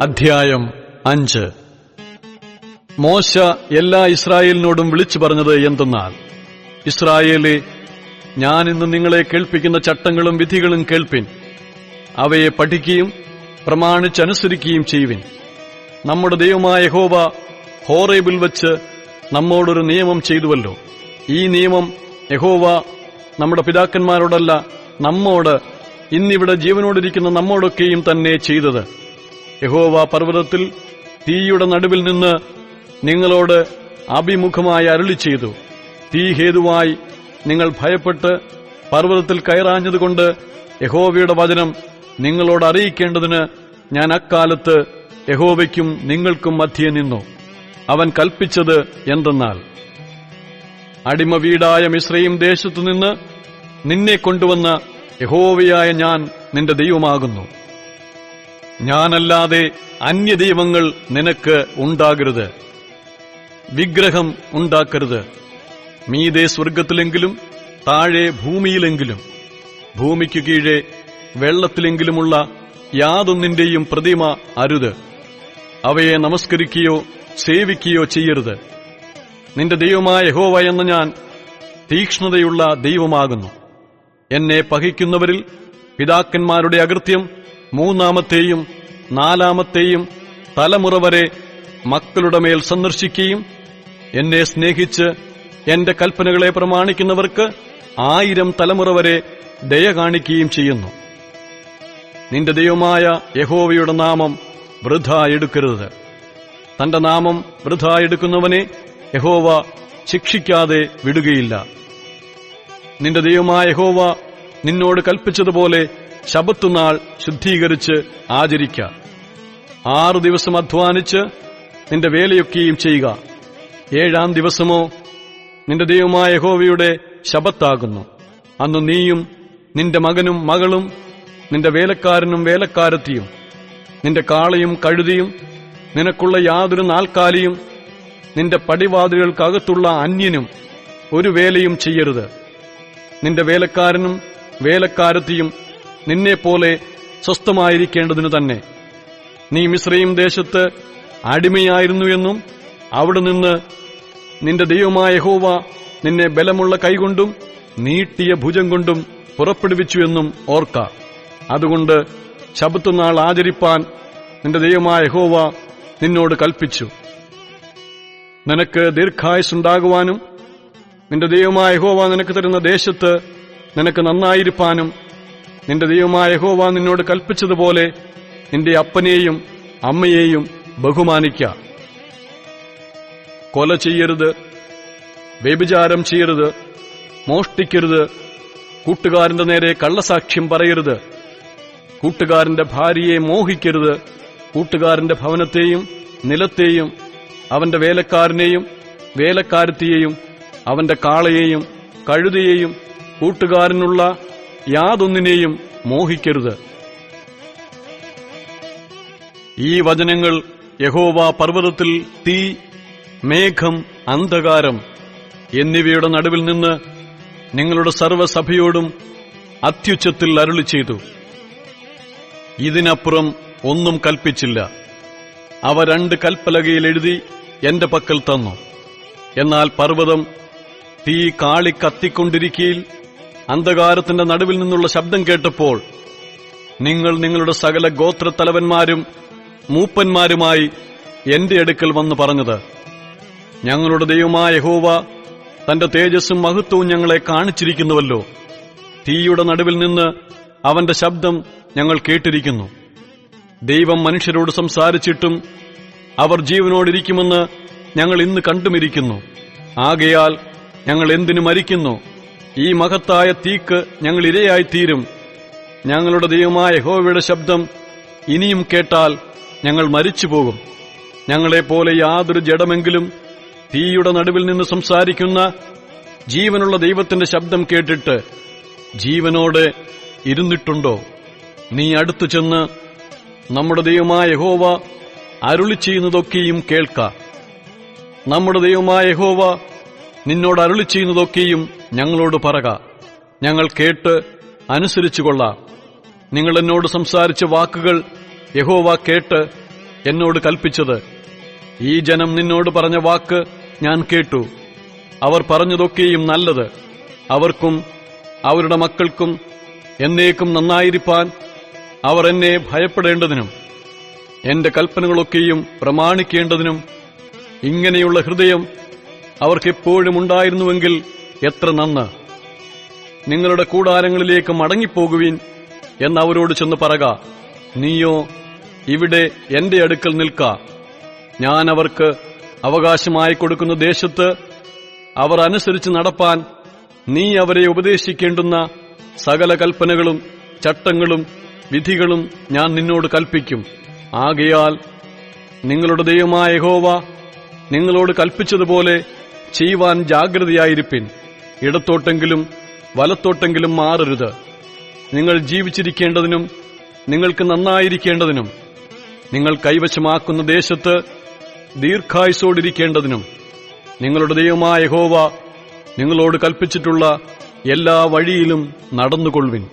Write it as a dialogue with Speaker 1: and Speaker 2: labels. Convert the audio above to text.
Speaker 1: അധ്യായം അഞ്ച്. മോശ എല്ലാ ഇസ്രായേലിനോടും വിളിച്ചു പറഞ്ഞത് എന്തെന്നാൽ ഇസ്രായേലെ ഞാൻ ഇന്ന് നിങ്ങളെ കേൾപ്പിക്കുന്ന ചട്ടങ്ങളും വിധികളും കേൾപ്പിൻ. അവയെ പഠിക്കുകയും പ്രമാണിച്ചനുസരിക്കുകയും ചെയ്യുവിൻ. നമ്മുടെ ദൈവമായ യഹോവ ഹോറേബിൽ വച്ച് നമ്മോടൊരു നിയമം ചെയ്തുവല്ലോ. ഈ നിയമം യഹോവ നമ്മുടെ പിതാക്കന്മാരോടല്ല നമ്മോട് ഇന്നിവിടെ ജീവനോടിരിക്കുന്ന നമ്മോടൊക്കെയും തന്നെ ചെയ്തത്. യഹോവ പർവതത്തിൽ തീയുടെ നടുവിൽ നിന്ന് നിങ്ങളോട് അഭിമുഖമായി അരുളി ചെയ്തു. തീ ഹേതുവായി നിങ്ങൾ ഭയപ്പെട്ട് പർവതത്തിൽ കയറാഞ്ഞതുകൊണ്ട് യഹോവയുടെ വചനം നിങ്ങളോട് അറിയിക്കേണ്ടതിന് ഞാൻ അക്കാലത്ത് യഹോവയ്ക്കും നിങ്ങൾക്കും മധ്യേ നിന്നു. അവൻ കൽപ്പിച്ചത് എന്തെന്നാൽ അടിമ വീടായ മിശ്രയും ദേശത്തുനിന്ന് നിന്നെ കൊണ്ടുവന്ന യഹോവയായ ഞാൻ നിന്റെ ദൈവമാകുന്നു. ഞാനല്ലാതെ അന്യദൈവങ്ങൾ നിനക്ക് ഉണ്ടാകരുത്. വിഗ്രഹം ഉണ്ടാക്കരുത്. മീതെ സ്വർഗത്തിലെങ്കിലും താഴെ ഭൂമിയിലെങ്കിലും ഭൂമിക്കു കീഴെ വെള്ളത്തിലെങ്കിലുമുള്ള യാതൊന്നിന്റെയും പ്രതിമ അരുത്. അവയെ നമസ്കരിക്കുകയോ സേവിക്കുകയോ ചെയ്യരുത്. നിന്റെ ദൈവമായ യഹോവ എന്ന ഞാൻ തീക്ഷ്ണതയുള്ള ദൈവമാകുന്നു. എന്നെ പഹിക്കുന്നവരിൽ പിതാക്കന്മാരുടെ അകൃത്യം മൂന്നാമത്തെയും നാലാമത്തെയും തലമുറ വരെ മക്കളുടെ മേൽ സന്ദർശിക്കുകയും എന്നെ സ്നേഹിച്ച് എന്റെ കൽപ്പനകളെ പ്രമാണിക്കുന്നവർക്ക് ആയിരം തലമുറ വരെ ദയ കാണിക്കുകയും ചെയ്യുന്നു. നിന്റെ ദൈവമായ യഹോവയുടെ നാമം വൃഥ എടുക്കരുത്. തന്റെ നാമം വൃഥ എടുക്കുന്നവനെ യഹോവ ശിക്ഷിക്കാതെ വിടുകയില്ല. നിന്റെ ദൈവമായ യഹോവ നിന്നോട് കൽപ്പിച്ചതുപോലെ ശബത്തുനാൾ ശുദ്ധീകരിച്ച് ആചരിക്ക. ആറു ദിവസം അധ്വാനിച്ച് നിന്റെ വേലയൊക്കെയും ചെയ്യുക. ഏഴാം ദിവസമോ നിന്റെ ദൈവമായ യഹോവയുടെ ശബത്താകുന്നു അന്ന് നീയും നിന്റെ മകനും മകളും നിന്റെ വേലക്കാരനും വേലക്കാരത്തിയും നിന്റെ കാളയും കഴുതിയും നിനക്കുള്ള യാതൊരു നാൽക്കാലിയും നിന്റെ പടിവാതിലുകൾക്കകത്തുള്ള അന്യനും ഒരു വേലയും ചെയ്യരുത്. നിന്റെ വേലക്കാരനും വേലക്കാരത്തിയും നിന്നെപ്പോലെ സ്വസ്ഥമായിരിക്കേണ്ടതിനു തന്നെ. നീ മിശ്രയും ദേശത്ത് അടിമയായിരുന്നു എന്നും അവിടെ നിന്ന് നിന്റെ ദൈവമായ ഹോവ നിന്നെ ബലമുള്ള കൈകൊണ്ടും നീട്ടിയ ഭുജം കൊണ്ടും പുറപ്പെടുവിച്ചു എന്നും ഓർക്ക. അതുകൊണ്ട് ശബത്തുനാൾ ആചരിപ്പാൻ നിന്റെ ദൈവമായ ഹോവ നിന്നോട് കൽപ്പിച്ചു. നിനക്ക് ദീർഘായുസുണ്ടാകുവാനും നിന്റെ ദൈവമായ ഹോവ നിനക്ക് തരുന്ന ദേശത്ത് നിനക്ക് നന്നായിരിക്കാനും നിന്റെ ദൈവമായ ഹോവ നിന്നോട് കൽപ്പിച്ചതുപോലെ നിന്റെ അപ്പനെയും അമ്മയെയും ബഹുമാനിക്ക. കൊല ചെയ്യരുത് വ്യഭിചാരം ചെയ്യരുത് മോഷ്ടിക്കരുത് കൂട്ടുകാരന്റെ നേരെ കള്ളസാക്ഷ്യം പറയരുത് കൂട്ടുകാരന്റെ ഭാര്യയെ മോഹിക്കരുത് കൂട്ടുകാരന്റെ ഭവനത്തെയും നിലത്തെയും അവന്റെ വേലക്കാരനെയും വേലക്കാരത്തിയെയും അവന്റെ കാളയെയും കഴുതയെയും കൂട്ടുകാരനുള്ള യാതൊന്നിനെയും മോഹിക്കരുത്. ഈ വചനങ്ങൾ യഹോവ പർവതത്തിൽ തീ മേഘം അന്ധകാരം എന്നിവയുടെ നടുവിൽ നിന്ന് നിങ്ങളുടെ സർവസഭയോടും അത്യുച്ചത്തിൽ അരുളി ചെയ്തു. ഇതിനപ്പുറം ഒന്നും കൽപ്പിച്ചില്ല. അവ രണ്ട് കൽപ്പലകയിൽ എഴുതി എന്റെ പക്കൽ തന്നു. എന്നാൽ പർവതം തീ കാളി കത്തിക്കൊണ്ടിരിക്കയിൽ അന്ധകാരത്തിന്റെ നടുവിൽ നിന്നുള്ള ശബ്ദം കേട്ടപ്പോൾ നിങ്ങൾ നിങ്ങളുടെ സകല ഗോത്രത്തലവന്മാരും മൂപ്പന്മാരുമായി എന്റെ അടുക്കൽ വന്നു പറഞ്ഞത് ഞങ്ങളുടെ ദൈവമായ യഹോവ തന്റെ തേജസ്സും മഹത്വവും ഞങ്ങളെ കാണിച്ചിരിക്കുന്നുവല്ലോ. തീയുടെ നടുവിൽ നിന്ന് അവന്റെ ശബ്ദം ഞങ്ങൾ കേട്ടിരിക്കുന്നു. ദൈവം മനുഷ്യരോട് സംസാരിച്ചിട്ടും അവർ ജീവനോടിരിക്കുമെന്ന് ഞങ്ങൾ ഇന്ന് കണ്ടുമിരിക്കുന്നു. ആകയാൽ ഞങ്ങൾ എന്തിനു മരിക്കുന്നു? ഈ മഹത്തായ തീക്ക് ഞങ്ങൾ ഇരയായിത്തീരും. ഞങ്ങളുടെ ദൈവമായ യഹോവയുടെ ശബ്ദം ഇനിയും കേട്ടാൽ ഞങ്ങൾ മരിച്ചുപോകും. ഞങ്ങളെപ്പോലെ യാതൊരു ജഡമെങ്കിലും തീയുടെ നടുവിൽ നിന്ന് സംസാരിക്കുന്ന ജീവനുള്ള ദൈവത്തിന്റെ ശബ്ദം കേട്ടിട്ട് ജീവനോടെ ഇരുന്നിട്ടുണ്ടോ? നീ അടുത്തു ചെന്ന് നമ്മുടെ ദൈവമായ യഹോവ അരുളി ചെയ്യുന്നതൊക്കെയും കേൾക്ക. നമ്മുടെ ദൈവമായ യഹോവ നിന്നോട് അരുളി ചെയ്യുന്നതൊക്കെയും ഞങ്ങളോട് പറക. ഞങ്ങൾ കേട്ട് അനുസരിച്ചു കൊള്ളാം നിങ്ങൾ എന്നോട് സംസാരിച്ച വാക്കുകൾ യഹോവ കേട്ട് എന്നോട് കൽപ്പിച്ചത്. ഈ ജനം നിന്നോട് പറഞ്ഞ വാക്ക് ഞാൻ കേട്ടു. അവർ പറഞ്ഞതൊക്കെയും നല്ലത്. അവർക്കും അവരുടെ മക്കൾക്കും എന്നേക്കും നന്നായിരിക്കാൻ അവർ എന്നെ ഭയപ്പെടേണ്ടതിനും എന്റെ കൽപ്പനകളൊക്കെയും പ്രമാണിക്കേണ്ടതിനും ഇങ്ങനെയുള്ള ഹൃദയം അവർക്കെപ്പോഴും ഉണ്ടായിരുന്നുവെങ്കിൽ എത്ര നന്ന്. നിങ്ങളുടെ കൂടാരങ്ങളിലേക്ക് മടങ്ങിപ്പോകുവിൻ എന്ന് അവരോട് ചെന്ന് പറക നീയോ ഇവിടെ എന്റെ അടുക്കൽ നിൽക്ക. ഞാൻ അവർക്ക് അവകാശമായി കൊടുക്കുന്ന ദേശത്ത് അവർ അനുസരിച്ച് നടപ്പാൻ നീ അവരെ ഉപദേശിക്കേണ്ടുന്ന സകല കൽപ്പനകളും ചട്ടങ്ങളും വിധികളും ഞാൻ നിന്നോട് കൽപ്പിക്കും. ആകയാൽ നിങ്ങളുടെ ദൈവമായ ഹോവ നിങ്ങളോട് കൽപ്പിച്ചതുപോലെ ചെയ്യുവാൻ ജാഗ്രതയായിരിപ്പിൻ. ഇടത്തോട്ടെങ്കിലും വലത്തോട്ടെങ്കിലും മാറരുത്. നിങ്ങൾ ജീവിച്ചിരിക്കേണ്ടതിനും നിങ്ങൾക്ക് നന്നായിരിക്കേണ്ടതിനും നിങ്ങൾ കൈവശമാക്കുന്ന ദേശത്ത് ദീർഘായുസോടിരിക്കേണ്ടതിനും നിങ്ങളുടെ ദൈവമായ ഹോവ നിങ്ങളോട് കൽപ്പിച്ചിട്ടുള്ള എല്ലാ വഴിയിലും നടന്നുകൊള്ളുവിൻ.